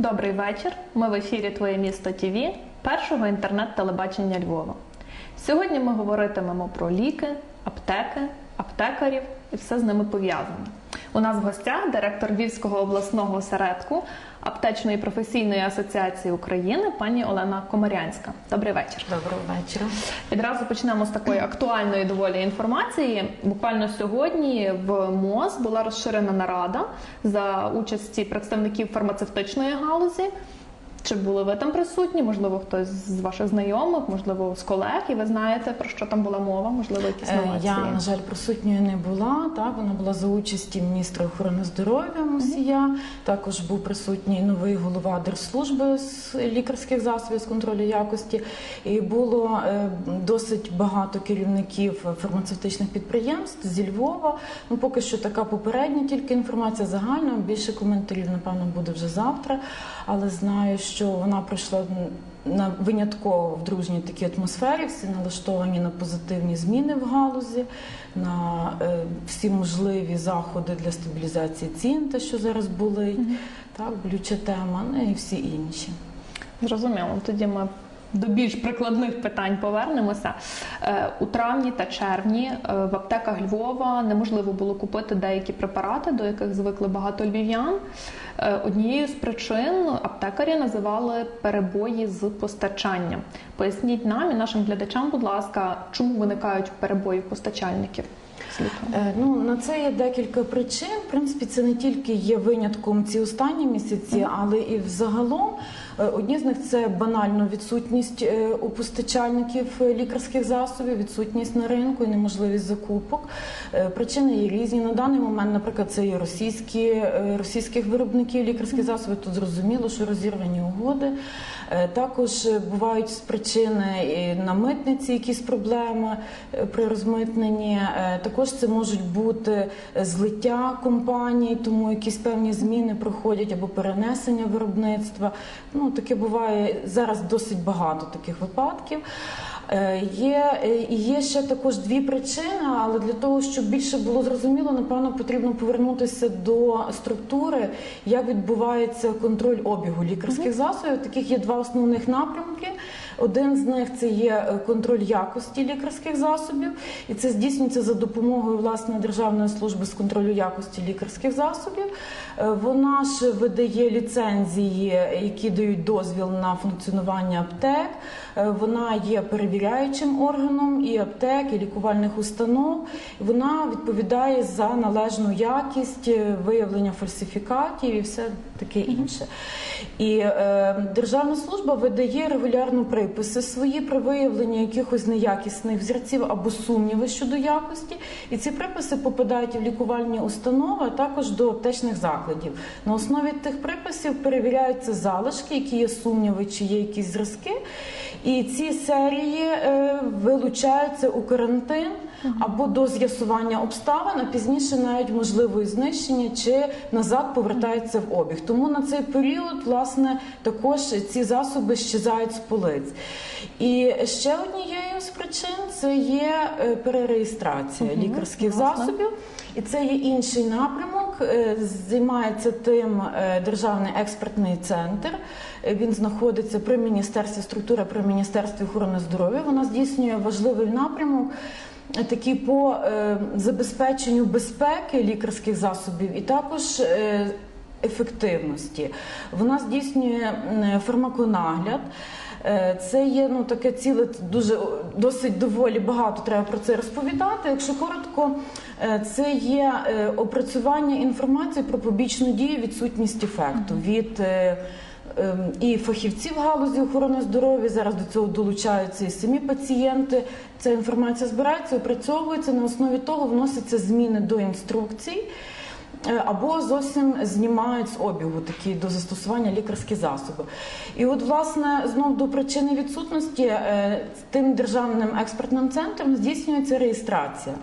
Добрий вечір. Ми в ефірі Твоє місто ТВ, першого інтернет-телебачення Львова. Сьогодні ми говоритимемо про ліки, аптеки, аптекарів і все з ними пов'язане. У нас в гостях директор Львівського обласного осередку аптечної професійної асоціації України пані Олена Комарянська. Добрий вечір. Доброго вечора. Відразу почнемо з такої актуальної доволі інформації. Буквально сьогодні в МОЗ була розширена нарада за участі представників фармацевтичної галузі. Чи були ви там присутні? Можливо, хтось з ваших знайомих, можливо, з колег, і ви знаєте про що там була мова? Можливо, якісь Е, новації? Я, на жаль, присутньою не була. Так, вона була за участі міністра охорони здоров'я Мусія. Також був присутній новий голова Держслужби з лікарських засобів з контролю якості. І було е, досить багато керівників фармацевтичних підприємств зі Львова. Ну, поки що така попередня тільки інформація загальна. Більше коментарів, напевно, буде вже завтра. Але знаю, що вона пройшла на винятково в дружній такій атмосфері, всі налаштовані на позитивні зміни в галузі, на е, всі можливі заходи для стабілізації цін, те, що зараз болить, так, болюча тема, ну і всі інші. Зрозуміло. Тоді ми до більш прикладних питань повернемося. Е, У травні та червні е, в аптеках Львова неможливо було купити деякі препарати, до яких звикли багато львів'ян. Е, Однією з причин аптекарі називали перебої з постачанням. Поясніть нам і нашим глядачам, будь ласка, чому виникають перебої постачальників? Ну на це є декілька причин. В принципі, це не тільки є винятком ці останні місяці, але і взагалом. Е, Одні з них це банально відсутність е, у постачальників е, лікарських засобів, відсутність на ринку і неможливість закупок. Причини є різні. На даний момент, наприклад, це є російські російських виробників лікарських засобів. Тут зрозуміло, що розірвані угоди. Е, Також е, бувають з причини на митниці якісь проблеми е, при розмитненні. Також це можуть бути злиття компаній, тому якісь певні зміни проходять або перенесення виробництва. Ну таке буває зараз досить багато таких випадків. Е, Є, е, є ще також дві причини, але для того, щоб більше було зрозуміло, напевно, потрібно повернутися до структури, як відбувається контроль обігу лікарських засобів. Таких є два основних напрямки. Один з них це є е, контроль якості лікарських засобів, і це здійснюється за допомогою власне Державної служби з контролю якості лікарських засобів. Е, Вона ж видає ліцензії, які дають дозвіл на функціонування аптек. Е, Вона є перевіряючим органом і аптек, і лікувальних установ. Вона відповідає за належну якість, виявлення фальсифікатів і все таке інше. І е, Державна служба видає регулярну регулярно приписи свої при виявленні якихось неякісних взірців або сумніви щодо якості. І ці приписи попадають в лікувальні установи, а також до аптечних закладів. На основі тих приписів перевіряються залишки, які є сумніви, чи є якісь зразки. І ці серії е, вилучаються у карантин або до з'ясування обставин, а пізніше навіть можливо і знищення чи назад повертаються в обіг. Тому на цей період, власне, також ці засоби щезають з полиць. І ще однією з причин це є е, перереєстрація лікарських засобів. І це є інший напрямок. Е, Займається тим е, державний експертний центр. Він знаходиться при міністерстві структури при міністерстві охорони здоров'я. Вона здійснює важливий напрямок. Такий по е, забезпеченню безпеки лікарських засобів і також е, ефективності. Вона здійснює фармаконагляд. Е, Це є ну таке ціле дуже досить доволі багато треба про це розповідати. Якщо коротко, це є опрацювання інформації про побічну дію, відсутність ефекту від. Ем, І фахівців галузі охорони здоров'я зараз до цього долучаються і самі пацієнти. Ця інформація збирається, опрацьовується на основі того, вносяться зміни до інструкцій. Е, Або зовсім знімають з обігу такі до застосування лікарські засоби. І от, власне, знов до причини відсутності е, тим державним експертним центром здійснюється реєстрація.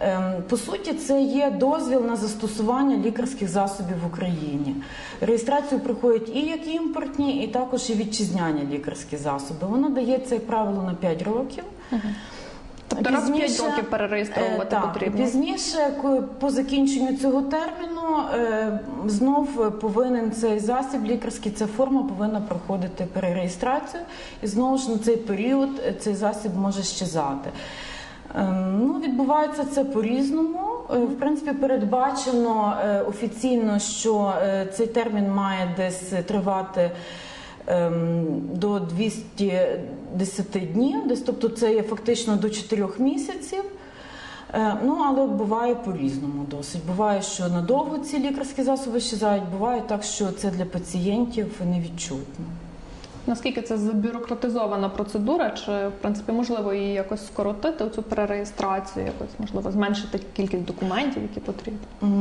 Ем, По суті, це є дозвіл на застосування лікарських засобів в Україні. Реєстрацію проходять і як імпортні, і також і вітчизняні лікарські засоби. Вона дається, як правило, на 5 років. Тобто Тобто раз 5 Пізніше, років перереєстровувати Е, так, потрібно. Пізніше, по закінченню цього терміну, е, знов повинен цей засіб лікарський, ця форма повинна проходити перереєстрацію, і знову ж на цей період е, цей засіб може щезати. Ем, Ну, відбувається це по-різному. Е, В принципі, передбачено е, офіційно, що е, цей термін має десь тривати ем, до 210 днів, десь, тобто це є фактично до 4 місяців. Ну, але буває по-різному досить. Буває, що надовго ці лікарські засоби щезають, буває так, що це для пацієнтів невідчутно. Наскільки це забюрократизована процедура, чи в принципі можливо її якось скоротити, цю перереєстрацію, якось можливо зменшити кількість документів, які потрібні?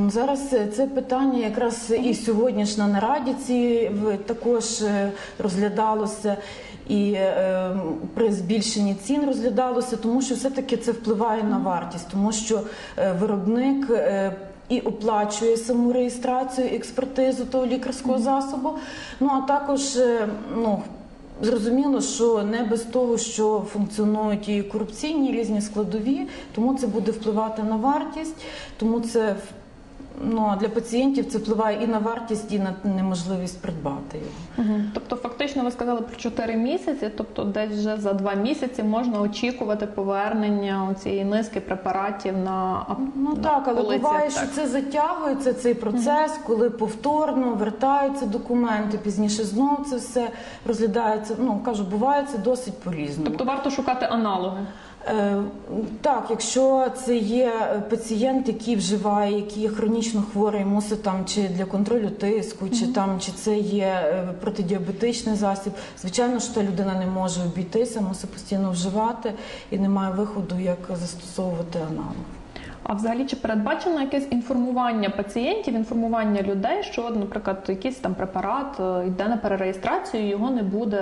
Зараз е, це питання якраз і сьогодні ж на нараді ці також е, розглядалося. І е, при збільшенні цін розглядалося, тому що все-таки це впливає на вартість, тому що е, виробник е, і оплачує саму реєстрацію, експертизу того лікарського засобу. Ну а також е, ну, Зрозуміло, що не без того, що функціонують і корупційні різні складові, тому це буде впливати на вартість, тому це ну, а для пацієнтів це впливає і на вартість, і на неможливість придбати його. Угу. Тобто, фактично, ви сказали про 4 місяці, тобто десь вже за 2 місяці можна очікувати повернення цієї низки препаратів на Ну на так, але полиці буває, аптек. що це затягується цей процес, коли повторно вертаються документи, пізніше знову це все розглядається. Ну кажу, буває це досить по-різному. Тобто варто шукати аналоги. Е, Так, якщо це є пацієнт, який вживає, який є хронічно хворий, мусить там чи для контролю тиску, чи там чи це є е, протидіабетичний засіб, звичайно, що та людина не може обійтися, мусить постійно вживати і немає виходу, як застосовувати аналог. А взагалі чи передбачено якесь інформування пацієнтів, інформування людей, що, наприклад, якийсь там препарат е, йде на перереєстрацію, його не буде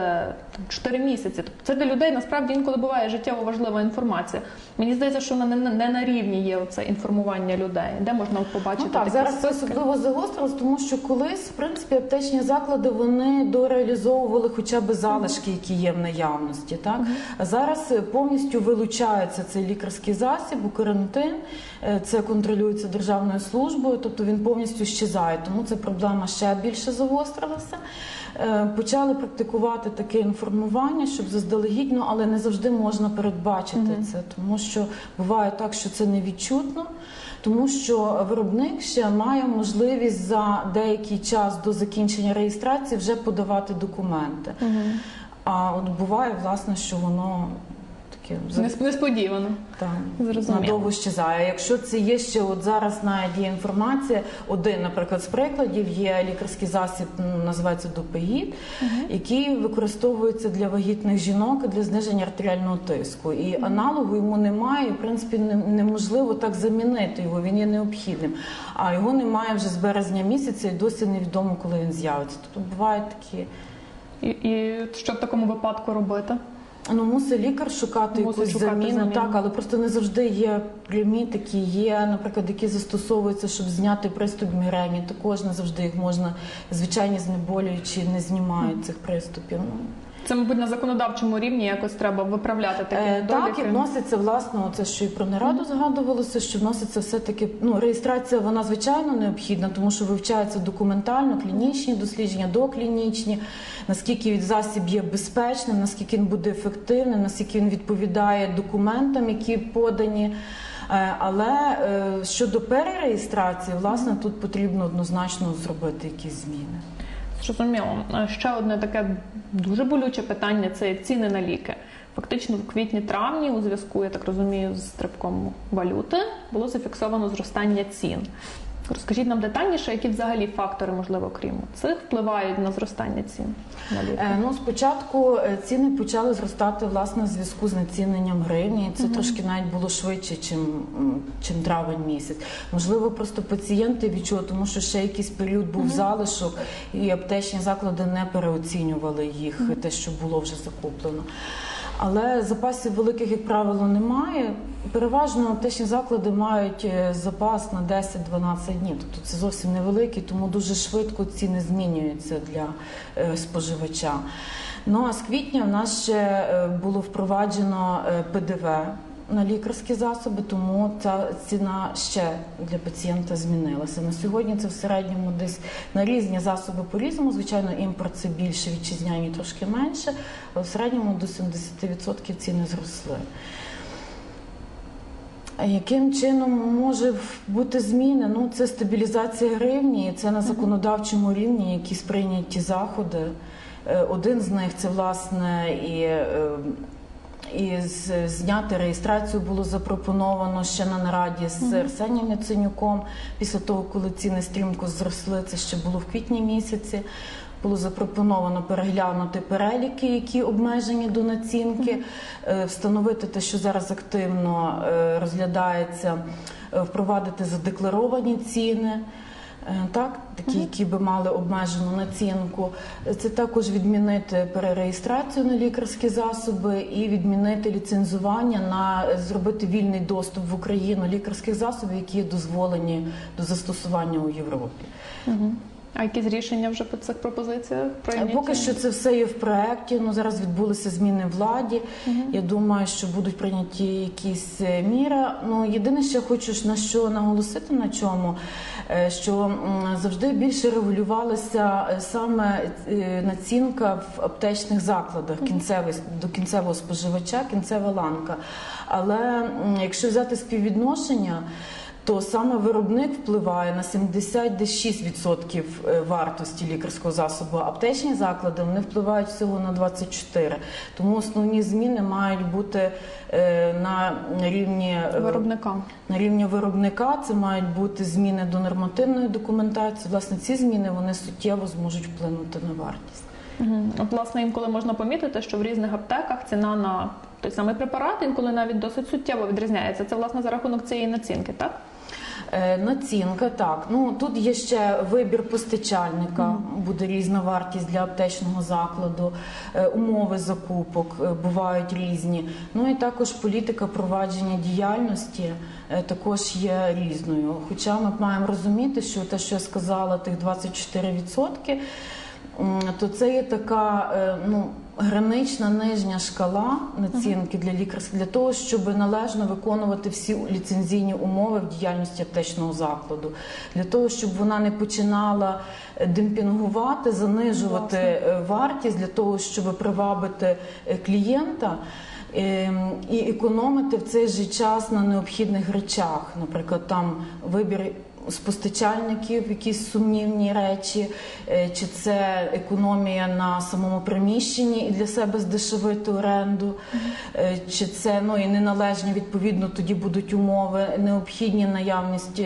там 4 місяці. Тобто це для людей насправді інколи буває життєво важлива інформація. Мені здається, що вона не, не на рівні є це інформування людей, де можна побачити Ну так, такі зараз це особливо загострилось, тому що колись, в принципі, аптечні заклади вони дореалізовували хоча б залишки, які є в наявності. Так а зараз е, повністю вилучається цей лікарський засіб у карантин. Е, Це контролюється державною службою, тобто він повністю щезає. Тому ця проблема ще більше загострилася. Е, Почали практикувати таке інформування, щоб заздалегідь, ну, але не завжди можна передбачити це, тому що буває так, що це невідчутно, тому що виробник ще має можливість за деякий час до закінчення реєстрації вже подавати документи. А от буває, власне, що воно таке Несподівано. так, Зрозуміло. надовго щезає. Якщо це є ще, от зараз навіть є інформація, один, наприклад, з прикладів є лікарський засіб, м, називається допеїд, який використовується для вагітних жінок і для зниження артеріального тиску. І аналогу йому немає, і, в принципі, неможливо так замінити його, він є необхідним. А його немає вже з березня місяця, і досі невідомо, коли він з'явиться. Тобто бувають такі. І, і що в такому випадку робити? Ну, мусить лікар шукати Мусить якусь шукати заміну, заміну. так, але просто не завжди є прямі такі, є, наприклад, які застосовуються, щоб зняти приступ мігрені. Також не завжди їх можна, звичайні знеболюючі не знімають цих приступів. Це, мабуть, на законодавчому рівні якось треба виправляти такі Е, так, і вноситься власне, оце що і про нараду згадувалося, що вноситься все таки. Ну реєстрація вона звичайно необхідна, тому що вивчаються документально клінічні дослідження, доклінічні, наскільки від засіб є безпечним, наскільки він буде ефективним, наскільки він відповідає документам, які подані. Е, Але е, щодо перереєстрації, власне, тут потрібно однозначно зробити якісь зміни. Зрозуміло. Ще одне таке дуже болюче питання це ціни на ліки. Фактично в квітні-травні, у зв'язку, я так розумію, з стрибком валюти було зафіксовано зростання цін. Розкажіть нам детальніше, які взагалі фактори, можливо, крім цих, впливають на зростання цін на. Е, Ну, спочатку е, ціни почали зростати власне в зв'язку з націненням гривні. Це трошки навіть було швидше, чим, чим травень місяць. Можливо, просто пацієнти відчули, тому що ще якийсь період був залишок, і аптечні заклади не переоцінювали їх, те, що було вже закуплено. Але запасів великих, як правило, немає. Переважно аптечні заклади мають е, запас на 10-12 днів. Тобто це зовсім невеликий, тому дуже швидко ціни змінюються для е, споживача. Ну а з квітня в нас ще е, було впроваджено ПДВ на лікарські засоби, тому ця ціна ще для пацієнта змінилася. На сьогодні це в середньому десь на різні засоби по-різному. Звичайно, імпорт це більше, вітчизняні трошки менше, але в середньому до 70% ціни зросли. Яким чином може бути зміни? Ну, це стабілізація гривні, це на законодавчому рівні якісь прийняті заходи. Е, Один з них це власне і, е, і зняти реєстрацію було запропоновано ще на нараді з Арсенієм Яценюком. Після того, коли ціни стрімко зросли, це ще було в квітні місяці. Було запропоновано переглянути переліки, які обмежені до націнки, е, встановити те, що зараз активно е, розглядається, е, впровадити задекларовані ціни. Е, Так, такі, які би мали обмежену націнку, це також відмінити перереєстрацію на лікарські засоби і відмінити ліцензування на зробити вільний доступ в Україну лікарських засобів, які дозволені до застосування у Європі. А якісь рішення вже по цих пропозиціях прийняті? Поки що це все є в проєкті. Ну зараз відбулися зміни владі. Я думаю, що будуть прийняті якісь е, міри. Ну єдине, що я хочу на що наголосити на чому, е, що завжди більше регулювалася е, саме націнка в аптечних закладах, кінцевий до кінцевого споживача, кінцева ланка. Але якщо взяти співвідношення. То саме виробник впливає на 76% е, вартості лікарського засобу. а Аптечні заклади вони впливають всього на 24%. Тому основні зміни мають бути е, на рівні е, виробника. на рівні виробника. Це мають бути зміни до нормативної документації. Власне, ці зміни вони суттєво зможуть вплинути на вартість. От, власне, інколи можна помітити, що в різних аптеках ціна на той самий препарат інколи навіть досить суттєво відрізняється. Це власне за рахунок цієї націнки, так? Е, Націнка, так. Ну тут є ще вибір постачальника, буде різна вартість для аптечного закладу, е, умови закупок е, бувають різні. Ну і також політика провадження діяльності також є різною. Хоча ми маємо розуміти, що те, що я сказала, тих 24%, м, то це є така е, ну, гранична нижня шкала націнки для лікарських для того, щоб належно виконувати всі ліцензійні умови в діяльності аптечного закладу, для того, щоб вона не починала е, демпінгувати, занижувати е, вартість для того, щоб привабити клієнта. Ем, І економити в цей же час на необхідних речах, наприклад, там вибір постачальників, якісь сумнівні речі, е, чи це економія на самому приміщенні і для себе здешевити оренду, е, чи це ну і неналежні відповідно тоді будуть умови, необхідні наявність.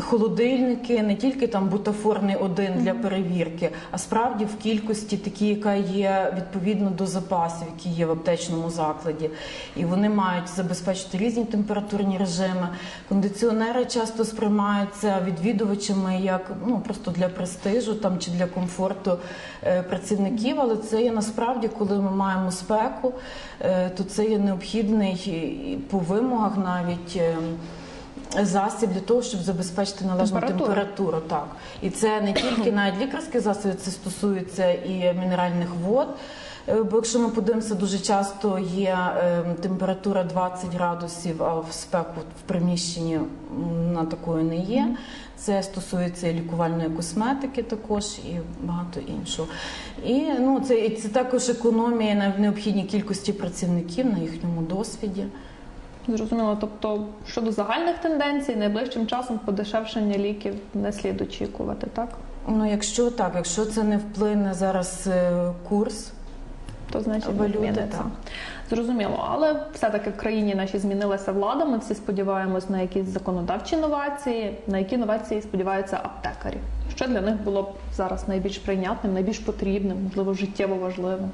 Холодильники не тільки там бутафорний один для перевірки, а справді в кількості такі, яка є відповідно до запасів, які є в аптечному закладі, і вони мають забезпечити різні температурні режими. Кондиціонери часто сприймаються відвідувачами як ну просто для престижу там чи для комфорту е, працівників, але це є насправді, коли ми маємо спеку, е, то це є необхідний по вимогах навіть. е, Засіб для того, щоб забезпечити належну Температуру. температуру, так і це не тільки навіть лікарські засоби, це стосується і мінеральних вод. Е, Бо якщо ми подивимося, дуже часто є е, температура 20 градусів, а в спеку в приміщенні на такої не є. Це стосується і лікувальної косметики, також і багато іншого. І ну це і це також економія на необхідній кількості працівників на їхньому досвіді. Зрозуміло. Тобто щодо загальних тенденцій, найближчим часом подешевшення ліків не слід очікувати, так? Ну, якщо так, якщо це не вплине зараз е, курс, То значить Валюти, так. Зрозуміло, але все-таки в країні нашій змінилася влада. Ми всі сподіваємось на якісь законодавчі новації, на які новації сподіваються аптекарі. Що для них було б зараз найбільш прийнятним, найбільш потрібним, можливо, життєво важливим.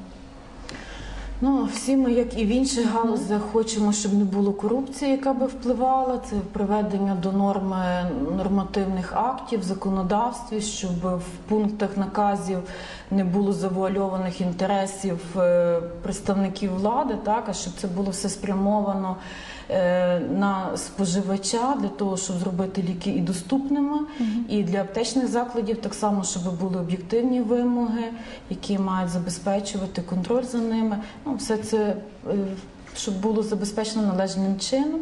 Ну, всі ми, як і в інших галузях, хочемо, щоб не було корупції, яка би впливала. Це приведення до норми нормативних актів, законодавстві, щоб в пунктах наказів не було завуальованих інтересів е, представників влади, так а щоб це було все спрямовано на споживача для того, щоб зробити ліки і доступними, і для аптечних закладів так само, щоб були об'єктивні вимоги, які мають забезпечувати контроль за ними. Ну, все це е, щоб було забезпечено належним чином.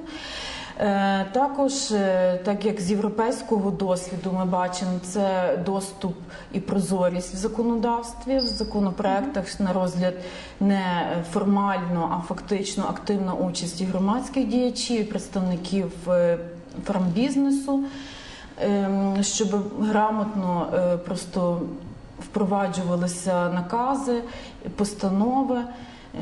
Е, Також, е, так як з європейського досвіду ми бачимо, це доступ і прозорість в законодавстві, в законопроектах на розгляд не формально, а фактично активна участь і громадських діячів, і представників е, фармбізнесу, ем, щоб грамотно просто впроваджувалися накази, постанови.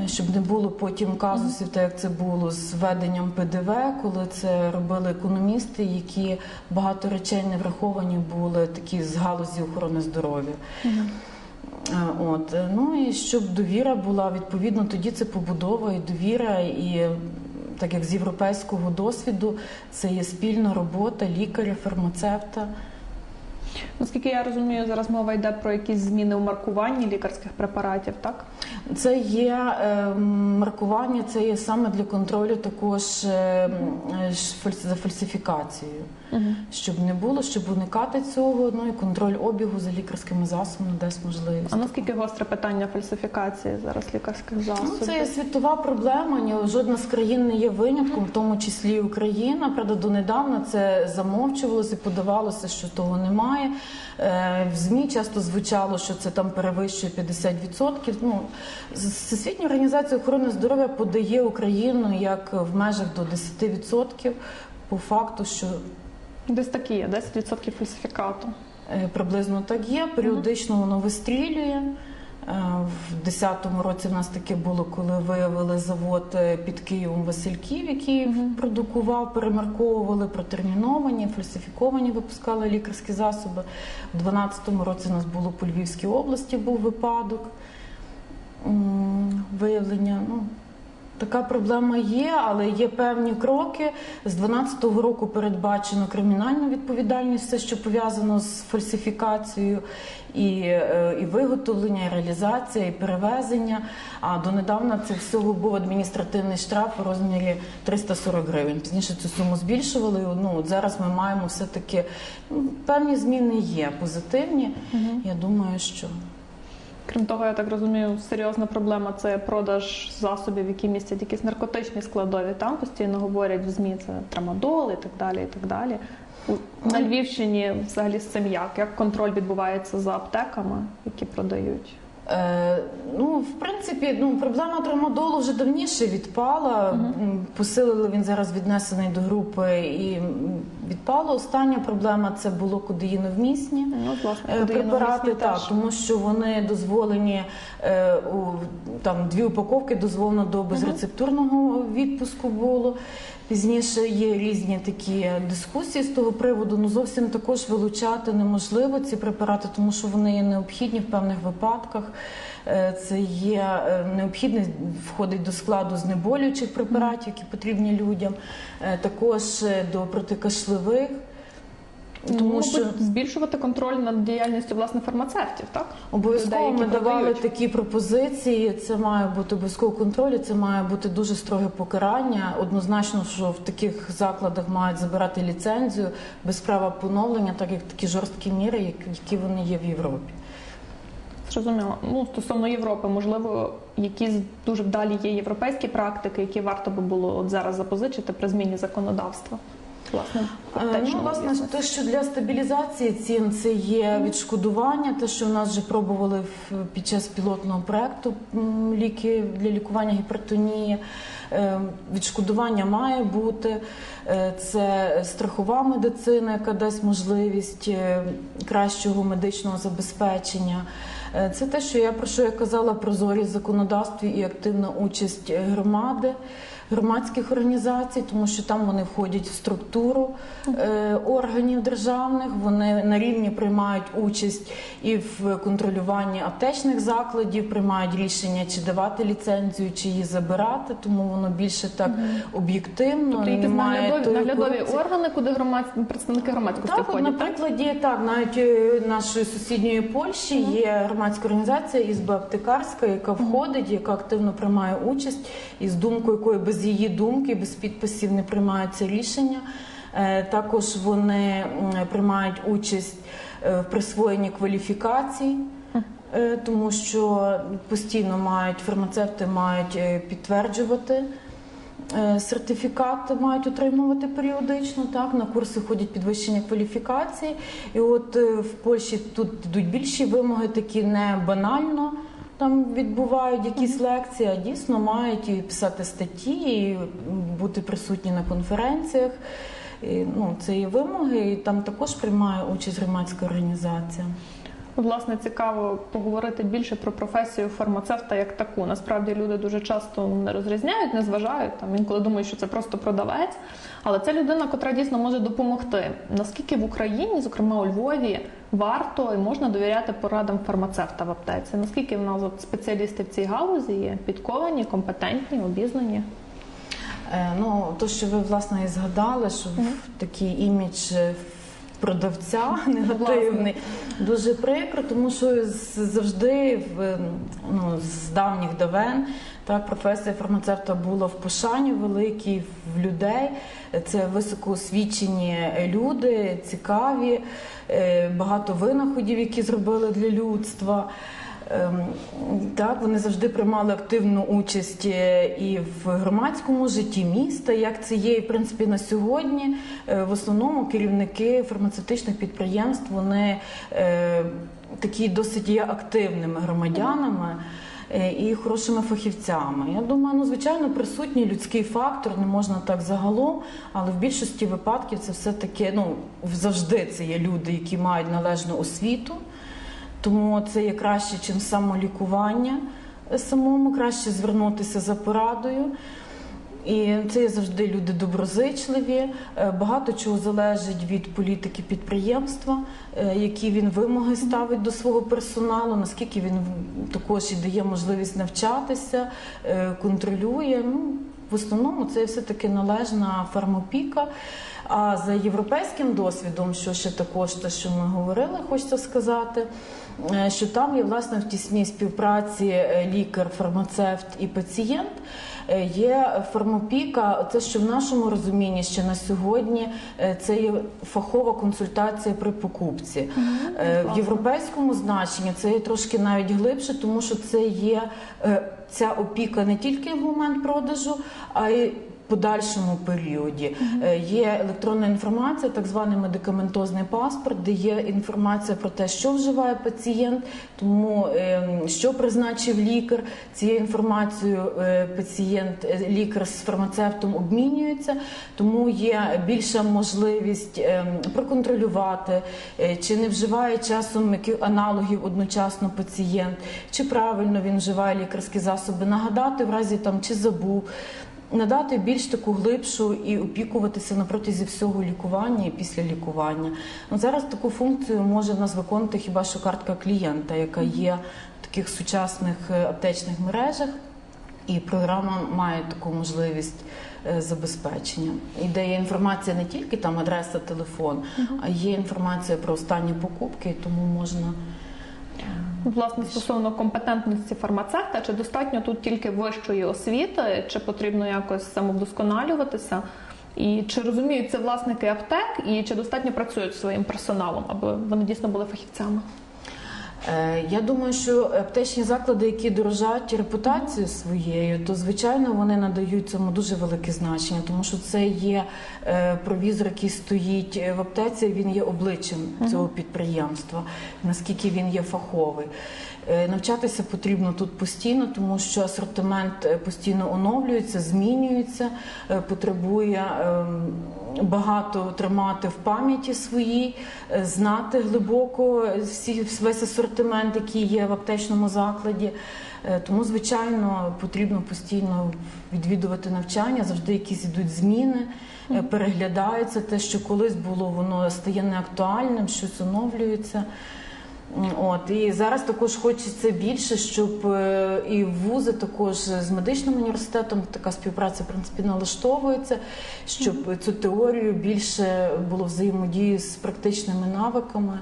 Щоб не було потім казусів, так як це було з введенням ПДВ, коли це робили економісти, які багато речей не враховані були такі з галузі охорони здоров'я. Е, От е, ну і щоб довіра була відповідно, тоді це побудова і довіра, і так як з європейського досвіду, це є спільна робота лікаря, фармацевта. Наскільки я розумію, зараз мова йде про якісь зміни у маркуванні лікарських препаратів, так? Це є е, маркування, це є саме для контролю також е, е, за фальсифікацією, Угу. щоб не було, щоб уникати цього. Ну і контроль обігу за лікарськими засобами дасть можливість. А наскільки гостре питання фальсифікації зараз лікарських засобів? Ну, це є світова проблема. Ні, жодна з країн не є винятком, в тому числі і Україна. Правда, донедавна це замовчувалося подавалося, що того немає. Е, В ЗМІ часто звучало, що це там перевищує 50%. Ну, Всесвітня організація охорони здоров'я подає Україну як в межах до 10%. По факту, що Десь такі є, 10% фальсифікату. Е, Приблизно так є. Періодично воно вистрілює. Е, В 10-му році в нас таке було, коли виявили завод е, під Києвом Васильків, який продукував, перемарковували протерміновані, фальсифіковані, випускали лікарські засоби. В 12-му році у нас було по Львівській області був випадок виявлення. Ну, Така проблема є, але є певні кроки. З 2012 року передбачено кримінальну відповідальність, все, що пов'язано з фальсифікацією, і, е, і виготовлення, і реалізація, і перевезення. А донедавна це всього був адміністративний штраф у розмірі 340 гривень. Пізніше цю суму збільшували. Ну от зараз ми маємо все таки ну, певні зміни є позитивні. Я думаю, що. Крім того, я так розумію, серйозна проблема це продаж засобів, які містять якісь наркотичні складові. Там постійно говорять в ЗМІ це трамадол і так далі. і так далі. На Львівщині взагалі з цим як? Як контроль відбувається за аптеками, які продають? Е, ну, в принципі, ну, проблема травмадолу вже давніше відпала. М, Посилили він зараз віднесений до групи і відпала. Остання проблема це було кодеїновмісні. Ну, власне, Е, Препарати так, теж. тому що вони дозволені е, у там дві упаковки дозволено до безрецептурного відпуску було. Пізніше є різні такі дискусії з того приводу. Ну зовсім також вилучати неможливо ці препарати, тому що вони є необхідні в певних випадках. Е, Це є необхідне входить до складу знеболюючих препаратів, які потрібні людям, е, також е, до протикашлевих. Тому Ну, що збільшувати контроль над діяльністю власне фармацевтів, так Обов'язково ми давали такі пропозиції. Це має бути обов'язково контроль, це має бути дуже строге покарання. Однозначно, що в таких закладах мають забирати ліцензію без права поновлення, так як такі жорсткі міри, які вони є в Європі. Зрозуміло. Ну стосовно Європи, можливо, якісь дуже вдалі є європейські практики, які варто би було от зараз запозичити при зміні законодавства. Власне, Е, Ну, власне, те, що для стабілізації цін це є відшкодування, те, що в нас вже пробували під час пілотного проекту ліки для лікування гіпертонії. Е, Відшкодування має бути. Е, Це страхова медицина, яка дасть можливість кращого медичного забезпечення. Це те, що я про що я казала, прозорість законодавстві і активна участь громади, громадських організацій, тому що там вони входять в структуру е, органів державних. Вони на рівні приймають участь і в контролюванні аптечних закладів, приймають рішення, чи давати ліцензію, чи її забирати. Тому воно більше так об'єктивно. Тобто якісь наглядові, наглядові органи, куди громадські представники громадськості Так, от, на входять. Так? прикладі так, навіть е, нашої сусідньої Польщі є громадська організація ізба аптекарська, яка входить, яка активно приймає участь, і з думкою, якої без її думки, без підписів не приймаються рішення. Е, Також вони приймають участь е, в присвоєнні кваліфікацій. е, Тому що постійно мають фармацевти мають підтверджувати Сертифікат мають отримувати періодично, так на курси ходять підвищення кваліфікації. І от в Польщі тут йдуть більші вимоги, такі не банально там відбувають якісь лекції, а дійсно мають і писати статті, і бути присутні на конференціях. І, ну, це є вимоги, і там також приймає участь громадська організація. Власне, цікаво поговорити більше про професію фармацевта як таку. Насправді люди дуже часто не розрізняють, не зважають там. Інколи думають, що це просто продавець. Але це людина, котра дійсно може допомогти. Наскільки в Україні, зокрема у Львові, варто і можна довіряти порадам фармацевта в аптеці? Наскільки в нас от спеціалісти в цій галузі є підковані, компетентні, обізнані? Е, Ну, то, що ви власне і згадали, що Мгм. такий імідж е, продавця негативний, дуже прикро, тому що завжди в, ну, з давніх давен так, професія фармацевта була в пошані великій в людей. Це високоосвічені люди, цікаві, е, багато винаходів, які зробили для людства. Ем, Так, вони завжди приймали активну участь е, і в громадському житті міста, як це є, і в принципі на сьогодні. Е, В основному керівники фармацевтичних підприємств вони е, такі досить є активними громадянами. І хорошими фахівцями. Я думаю, ну звичайно, присутній людський фактор, не можна так загалом, але в більшості випадків це все таки ну завжди це є люди, які мають належну освіту. Тому це є краще, ніж самолікування самому, краще звернутися за порадою. І це є завжди люди доброзичливі. Е, Багато чого залежить від політики підприємства, е, які він вимоги ставить до свого персоналу, наскільки він також і дає можливість навчатися, е, контролює. Ну, в основному це все-таки належна фармопіка. А за європейським досвідом, що ще також те, що ми говорили, хочеться сказати, е, що там є власне в тісній співпраці е, лікар, фармацевт і пацієнт. Е, Є фармопіка, це що в нашому розумінні ще на сьогодні це є фахова консультація при покупці. В європейському значенні це є трошки навіть глибше, тому що це є ця опіка не тільки в момент продажу, а й подальшому періоді. Е, Є електронна інформація, так званий медикаментозний паспорт, де є інформація про те, що вживає пацієнт, тому е, що призначив лікар. Цією інформацією е, пацієнт, е, лікар з фармацевтом обмінюється, тому є більша можливість е, проконтролювати, чи не вживає часом яких аналогів одночасно пацієнт, чи правильно він вживає лікарські засоби, нагадати в разі там чи забув. Надати більш таку глибшу і опікуватися на протязі всього лікування і після лікування. Ну, зараз таку функцію може в нас виконувати хіба що картка клієнта, яка є в таких сучасних е, аптечних мережах. І програма має таку можливість е, забезпечення. І де є інформація не тільки там адреса, телефон, а є інформація про останні покупки, тому можна. Власне, стосовно компетентності фармацевта, чи достатньо тут тільки вищої освіти, чи потрібно якось самовдосконалюватися? І чи розуміють це власники аптек, і чи достатньо працюють своїм персоналом, аби вони дійсно були фахівцями? Е, Я думаю, що аптечні заклади, які дорожать репутацією своєю, то звичайно вони надають цьому дуже велике значення, тому що це є е, провізор, який стоїть в аптеці. Він є обличчям цього підприємства, наскільки він є фаховий. Е, Навчатися потрібно тут постійно, тому що асортимент е, постійно оновлюється, змінюється, е, потребує ем, багато тримати в пам'яті своїй, е, знати глибоко всі весь асортимент, який є в аптечному закладі. Е, Тому, звичайно, потрібно постійно відвідувати навчання, завжди якісь ідуть зміни, переглядаються те, що колись було, воно стає неактуальним, щось оновлюється. От і зараз також хочеться більше, щоб е, і вузи також з медичним університетом така співпраця в принципі налаштовується, щоб цю теорію більше було взаємодії з практичними навиками.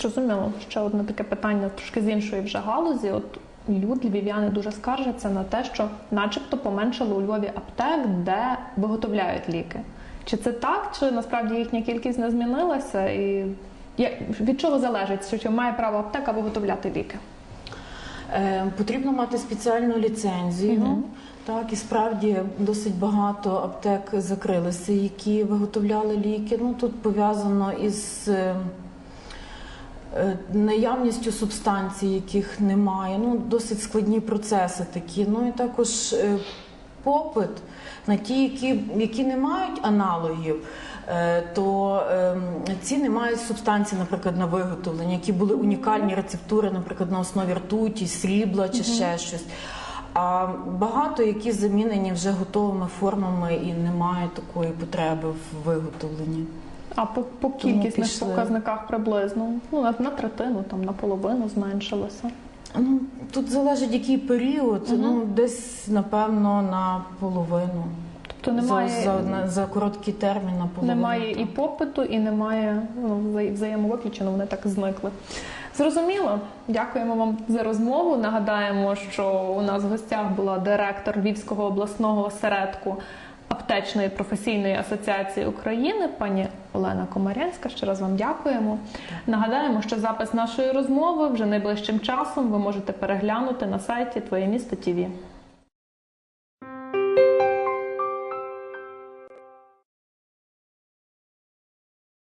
Зрозуміло, ще одне таке питання трошки з іншої вже галузі. От люди, львів'яни дуже скаржаться на те, що начебто поменшало у Львові аптек, де виготовляють ліки. Чи це так, чи насправді їхня кількість не змінилася? І від чого залежить, що має право аптека виготовляти ліки? Е, Потрібно мати спеціальну ліцензію. Так, і справді досить багато аптек закрилися, які виготовляли ліки. Ну тут пов'язано із е, е, наявністю субстанцій, яких немає. Ну, досить складні процеси такі. Ну і також попит на ті, які, які не мають аналогів. Е, То ем, ці не мають субстанцій, наприклад, на виготовлення, які були унікальні рецептури, наприклад, на основі ртуті, срібла чи ще щось. А багато які замінені вже готовими формами і немає такої потреби в виготовленні. А по, по кількісних пішли. показниках приблизно ну на, на третину, там на половину зменшилося. Ну тут залежить який період. Мгм. Ну десь напевно на половину. Тобто немає, за, за, на- за короткий термін на половину. немає і попиту, і немає ну, взаємовиключено, вони так зникли. Зрозуміло, дякуємо вам за розмову. Нагадаємо, що у нас в гостях була директор Львівського обласного осередку аптечної професійної асоціації України, пані Олена Комарянська. Ще раз вам дякуємо. Нагадаємо, що запис нашої розмови вже найближчим часом ви можете переглянути на сайті Твоє місто ТІВІ.